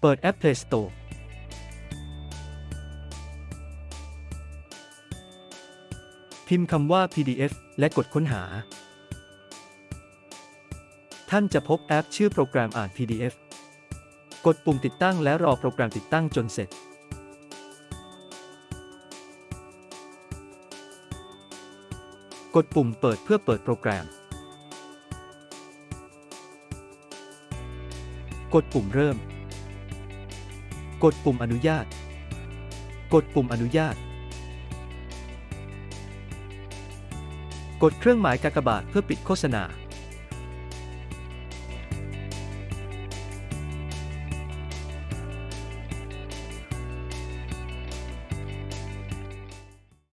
เปิดแอป Play Store พิมพ์คำว่า PDF และกดค้นหา ท่านจะพบแอปชื่อโปรแกรมอ่าน PDF กดปุ่มติดตั้งและรอโปรแกรมติดตั้งจนเสร็จ กดปุ่มเปิดเพื่อเปิดโปรแกรม กดปุ่มเริ่ม กดปุ่มอนุญาต กดปุ่มอนุญาต กดเครื่องหมายกากบาทเพื่อปิดโฆษณา